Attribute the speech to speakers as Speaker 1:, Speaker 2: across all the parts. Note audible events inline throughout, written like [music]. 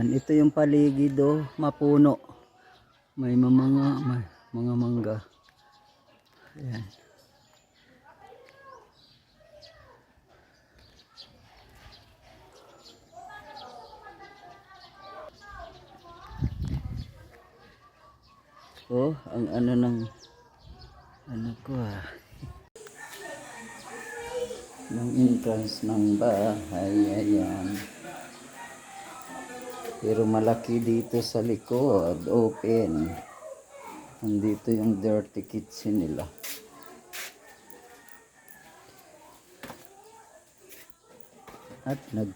Speaker 1: Yan, ito yung paligid oh, mapuno. May mga may mga mangga. Ayan. Oh, ang ano ng ano ko ah. ng entrance ng bahay. Ayan. Pero malaki dito sa likod. Open. Nandito yung dirty kitchen nila. At nag...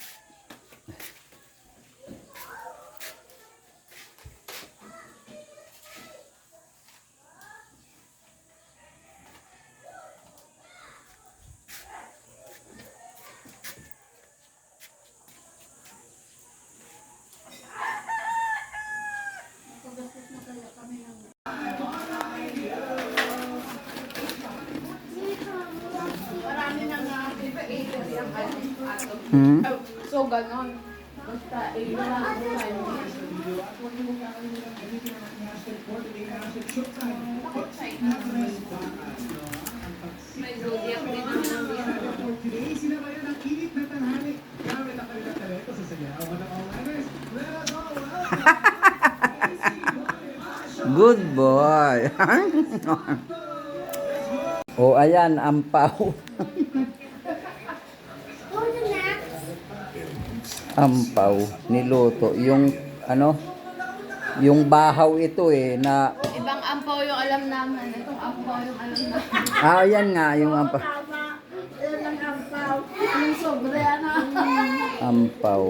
Speaker 1: Hmm?
Speaker 2: So, ganon. Basta, eh, wala ako tayo. May zodiac din naman.
Speaker 1: Good boy. [laughs] oh, ayan, ampaw. [laughs] ampaw, niluto. Yung, ano, yung bahaw ito eh, na,
Speaker 2: Ibang ampaw yung alam naman. Itong ampaw yung alam naman.
Speaker 1: ah, ayan nga, yung ampaw.
Speaker 2: Yung sobre, ano?
Speaker 1: Ampaw.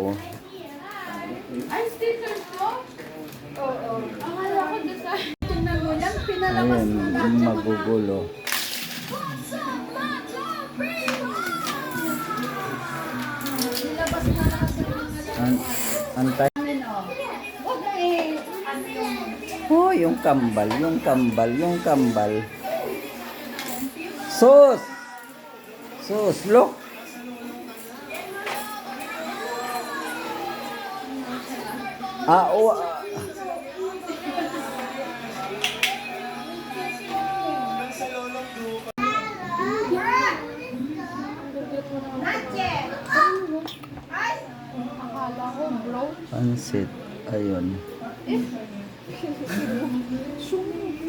Speaker 2: Ay, stickers to? Oo. Akala ko doon sa... Tingnan mo yan, pinalabas
Speaker 1: Ayan,
Speaker 2: na.
Speaker 1: magugulo. An antay.
Speaker 2: Oh, yung
Speaker 1: kambal, yung kambal, yung kambal. Sus! Sus, look! Ah, oh, Pansit. Ayun. [laughs] Wow.